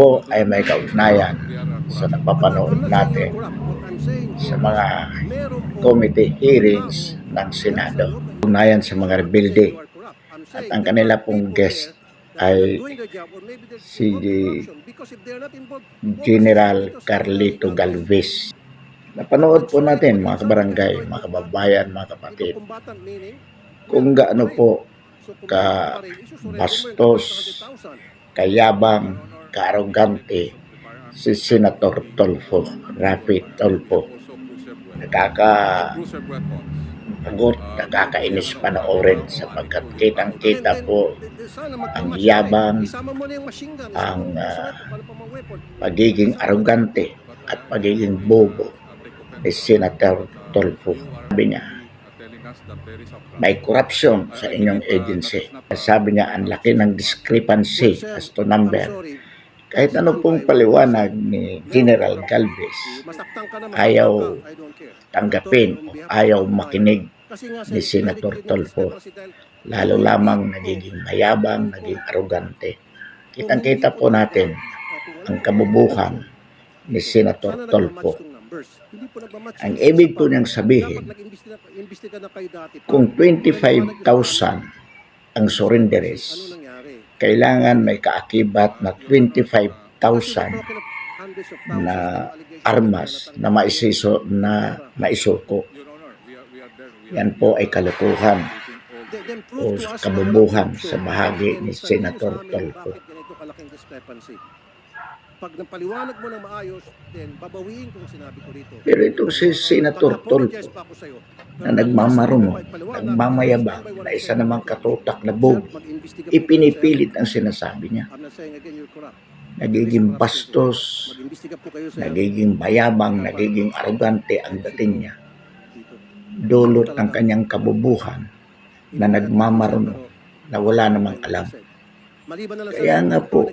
po ay may kaugnayan sa napapanood natin sa mga committee hearings ng Senado. Ugnayan sa mga rebelde. At ang kanila pong guest ay si General Carlito Galvez. Napanood po natin mga kabarangay, mga kababayan, mga kapatid, kung gaano po ka bastos, kayabang, kaarogante si Senator Tolfo, Rafi Tolfo. Nakaka pagod, nakakainis panoorin sapagkat kitang-kita po ang yabang, ang ah, pagiging arogante at pagiging bobo ni Senator Tolfo. Sabi niya, may corruption sa inyong agency. Sabi niya, ang laki ng discrepancy as to number. Kahit ano pong paliwanag ni General Galvez, ayaw tanggapin ayaw makinig ni Senator Tolfo. Lalo lamang nagiging mayabang, naging arogante. Kitang-kita po natin ang kabubuhan ni Senator Tolfo. Ang ibig po niyang sabihin, kung 25,000 ang surrenderies, kailangan may kaakibat na 25,000 na armas na maisiso na maisuko. Yan po ay kalukuhan o kabubuhan sa bahagi ni Senator Tolfo. Pag napaliwanag mo ng maayos, then babawiin ko ang sinabi ko dito. Pero itong si Senator Tolfo na nagmamaruno, nagmamayabang, na isa namang katutak na bog, ipinipilit ang sinasabi niya. Nagiging bastos, nagiging mayabang, nagiging arogante ang dating niya. Dulot ng kanyang kabubuhan na nagmamaruno na wala namang alam Kaya nga po,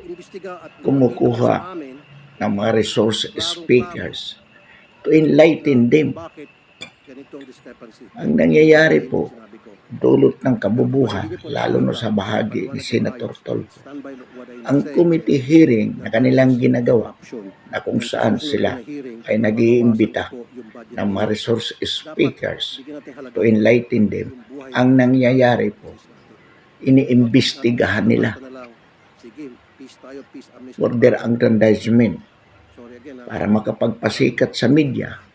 kumukuha ng mga resource speakers to enlighten them. Bakit ganitong discrepancy? Ang nangyayari po, dulot ng kabubuhan, lalo na sa bahagi ni Senator Tolfo. Ang committee hearing na kanilang ginagawa na kung saan sila ay nag-iimbita ng mga resource speakers to enlighten them, ang nangyayari po, iniimbestigahan nila for their aggrandizement ha. para makapagpasikat sa media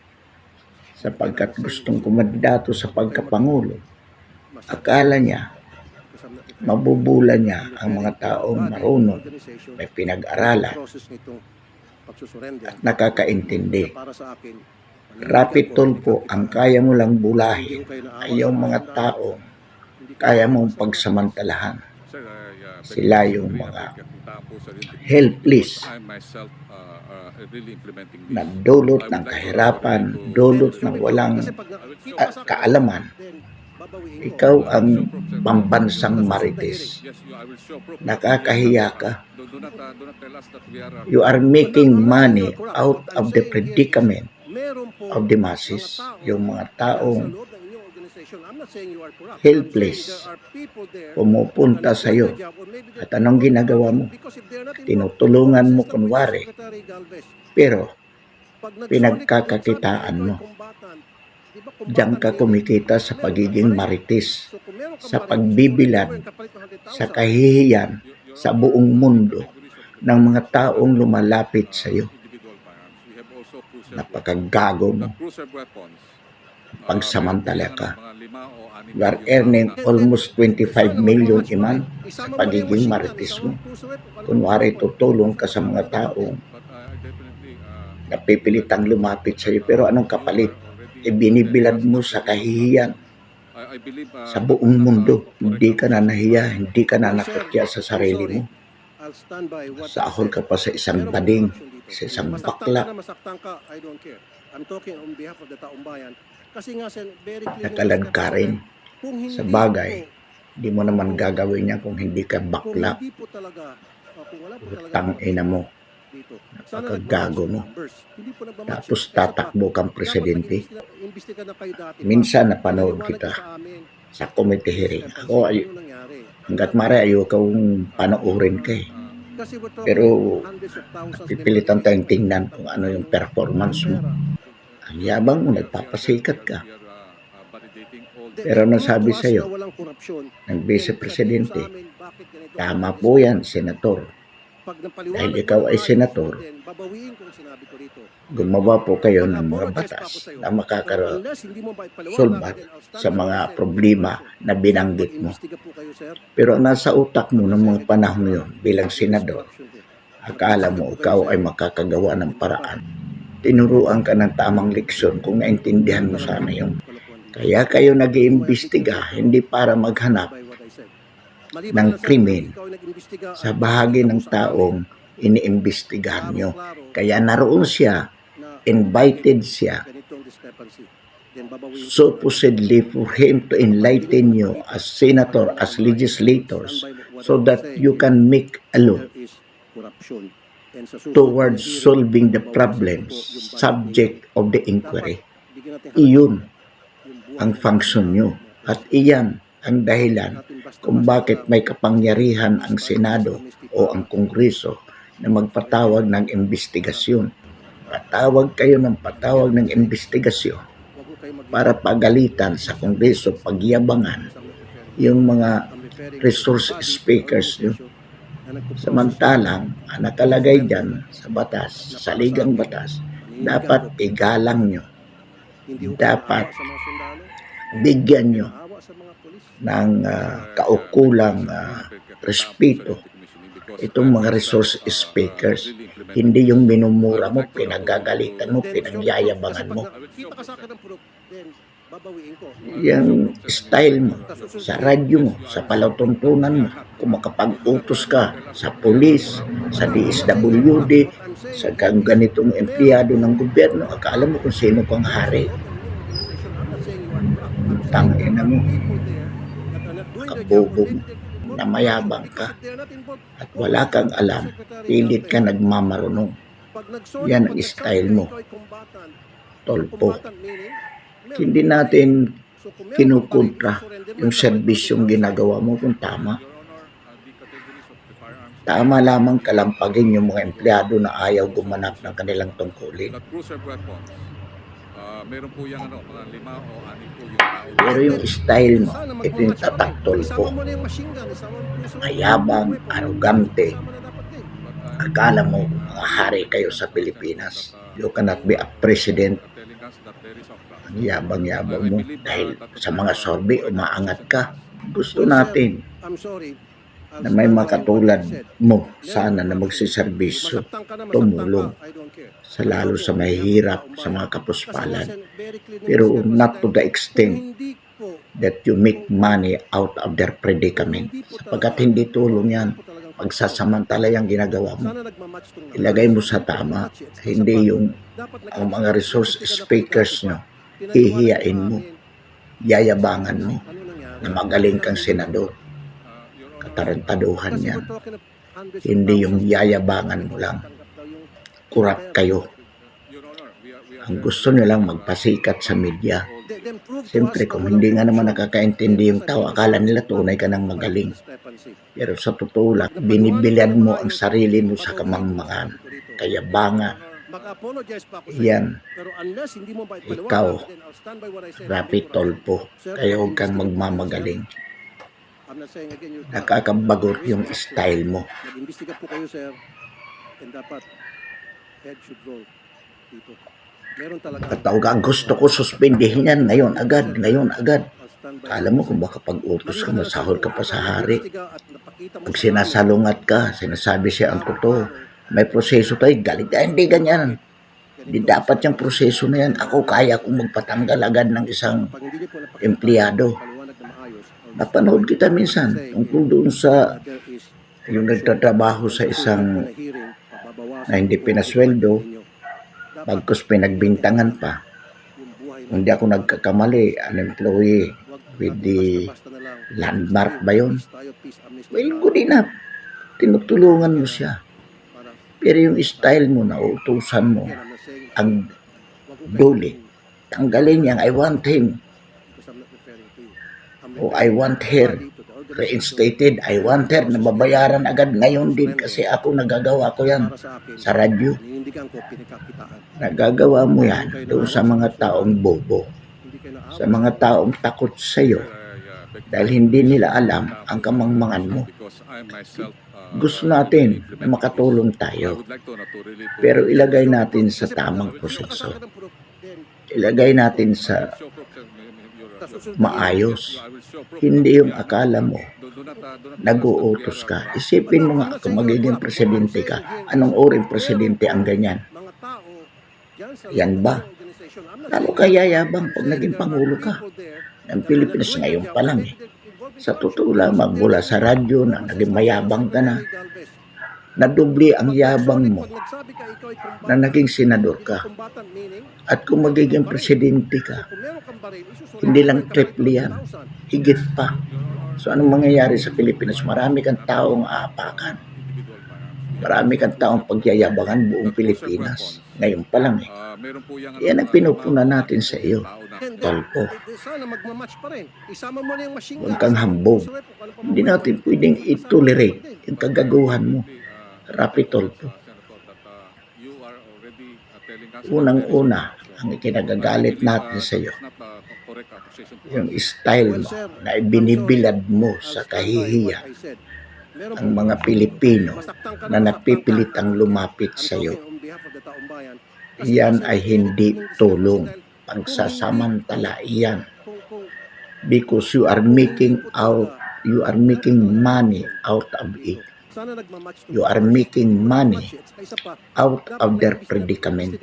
sapagkat gustong kumandato sa pagkapangulo. Akala niya, mabubula niya ang mga taong marunong, may pinag-aralan at nakakaintindi. Rapid tulpo ang kaya mo lang bulahin ay yung mga taong kaya mong pagsamantalahan. Sila yung mga helpless na dulot ng kahirapan, dulot ng walang akin, kaalaman. Ikaw ang pambansang marites. Nakakahiya ka. You are making money out of the predicament of the masses. Yung mga taong helpless, pumupunta sa iyo. At anong ginagawa mo? Tinutulungan mo kunwari, pero pinagkakakitaan mo. Di ba, combatant diyan ka kumikita sa pagiging ka sa pagbibilad, meron ka pa rin ng 100,000. sa kahihiyan sa buong mundo ng mga taong lumalapit sa iyo. Napakagago mo. Pagsamantala ka. You are earning almost 25 million a month sa pagiging marites mo. Kunwari tutulong ka sa mga taong napipilitang lumapit sa iyo. Pero anong kapalit? Ibinibilad mo sa kahihiyan sa buong mundo. Hindi ka na nahiya, hindi ka na nakatya sa sarili mo. Sahol ka pa sa isang bading, sa isang bakla. na. I'm talking on behalf of the taong bayan. Kasi nga, sen, very clear. Nakalad ka rin. Kung hindi Sa bagay, po, Di mo naman gagawin yan kung hindi ka kung bakla. hindi po talaga, uh, kung wala po talaga Utang ina mo. dito. Napakagago mo. Hindi. Tapos tatakbo kang presidente. Minsan napanood kita sa committee hearing. Ako, ay, hanggat mare ayaw kong panoorin ka eh. Talking Pero pipilitan tayong tingnan kung ano yung performance mo. Ang yabang mo, nagpapasikat ka. Pero nasabi sa'yo ng Vice Presidente, tama po yan, Senator. Dahil ikaw ay senator. Gumawa po kayo ng mga batas na makakaroon Unless hindi mo maipaliwanag, solbat then I'll stand sa mga problema na binanggit mo. Pero nasa utak mo ng mga panahon yun bilang senador, akala mo ikaw ay makakagawa ng paraan. Tinuruan ka ng tamang leksyon kung naintindihan mo sana yun. Kaya kayo nag-iimbestiga hindi para maghanap ng krimen sa bahagi ng taong iniimbestigahan nyo. Kaya naroon siya, invited siya, supposedly for him to enlighten you as senator, as legislators, so that you can make a law towards solving the problems subject of the inquiry. Iyon ang function nyo. At iyan ang dahilan kung bakit may kapangyarihan ang Senado o ang Kongreso na magpatawag ng investigasyon. Patawag kayo ng patawag ng investigasyon para pagalitan sa Kongreso, pagyabangan yung mga resource speakers nyo. Samantalang, ang nakalagay dyan sa batas, sa ligang batas, dapat igalang nyo, dapat bigyan nyo ng ah, kaukulang ah, respeto itong mga resource speakers. Hindi yung minumura mo, pinagagalitan mo, pinagyayabangan mo. Yung style mo, sa radyo mo, sa palatuntunan mo, kung makapag-utos ka sa polis, sa DSWD, sa ganitong empleyado ng gobyerno, akala mo kung sino kang hari. Mo, kabobo mo, na mayabang ka, at wala kang alam, pilit ka nagmamarunong. Yan ang style mo. Tolpo. Hindi natin kinukontra yung serbisyong ginagawa mo kung tama. Tama lamang kalampagin yung mga empleyado na ayaw gumanap ng kanilang tungkulin. Ah, meron po yung ano, mga lima o anim po yung. Pero yung style mo, ito yung tataktol po. Mayabang, arogante, akala mo mga hari kayo sa Pilipinas. You cannot be a president. Yabang-yabang mo dahil sa mga sorbe umaangat ka. Gusto natin na may makatulad mo sana na magsiservisyo tumulong sa lalo sa mahihirap sa mga kapuspalan. Pero not to the extent that you make money out of their predicament. Sapagkat hindi tulong yan. Pagsasamantala yung ginagawa mo. Ilagay mo sa tama. Hindi yung ang mga resource speakers nyo. Hihiyain mo. Yayabangan mo na magaling kang senador. Katarantaduhan yan. Hindi yung yayabangan mo lang. Kurap kayo. Ang gusto nyo lang magpasikat sa media. Siyempre, kung hindi nga naman nakakaintindi yung tao, akala nila tunay ka ng magaling. Pero sa totoo lang, binibilad mo ang sarili mo sa kamangmangan. Kayabangan. Mag-apologize pa ako sa Yan. Pero unless hindi mo ba ipaliwanag, Ikaw, then I'll stand by what I said. Rapid tolpo. Kaya huwag kang magmamagaling. I'm not saying again, you're Nakakabagot yung style mo. Nag-imbestiga po kayo, sir. And dapat, head should roll dito. Meron talaga. Katawag ang gusto ko suspindihin yan ngayon agad, ngayon agad. Kala mo kung baka pag-utos ka, masahol ka pa sa hari. Pag sa- sinasalungat ka, sinasabi siya ang totoo. May proseso tayo, galit ka, hindi ganyan. Hindi dapat yung proseso na yan. Ako kaya kong magpatanggal agad ng isang hindi empleyado. Napanood kita minsan tungkol doon sa yung nagtatrabaho sa isang na hindi pinasweldo, bagkus pinagbintangan pa. yung buhay Kung di ako nagkakamali, an employee with the landmark ba yun? Well, good enough. Tinutulungan mo siya. Pero yung style mo na utusan mo, ang duli. tanggalin niya, I want him. O referring I want her. reinstated. I want her na babayaran agad ngayon din kasi ako nagagawa ko yan sa radyo. Nagagawa mo yan doon sa mga taong bobo, sa mga taong takot sa iyo dahil hindi nila alam ang kamangmangan mo. Gusto natin na makatulong tayo, pero ilagay natin sa tamang proseso. Ilagay natin sa maayos. Hindi yung akala mo nag-uutos ka. Isipin mo nga kung magiging presidente ka, anong oring presidente ang ganyan? Yan ba? Lalo saying- ka yayabang pag naging pangulo ka. Ng Pilipinas ngayon pa lang eh. Sa totoo lamang mula sa radyo na naging mayabang ka na, nadubli ang yabang mo na naging senador ka. At kung magiging presidente ka, hindi lang triple yan, higit pa. So anong mangyayari sa Pilipinas? Marami kang taong aapakan. Marami kang taong pagyayabangan buong Pilipinas. Ngayon pa lang eh. Ah, meron po yung, Yan ang pinupuna natin sa iyo. Tolpo. Sana magmamatch pa rin. Isama mo na yung machine Huwag kang hambog. Hindi natin pwedeng i-tolerate yung kagaguhan mo. Rapi Tolpo. Unang-una, ang ikinagagalit natin sa iyo, yung style mo na ibinibilad mo sa kahihiyan ang mga Pilipino na napipilitang lumapit sa iyo. Yan ay hindi tulong. Pagsasamantala iyan because you are making out you are making money out of it. You are making money out of their predicament.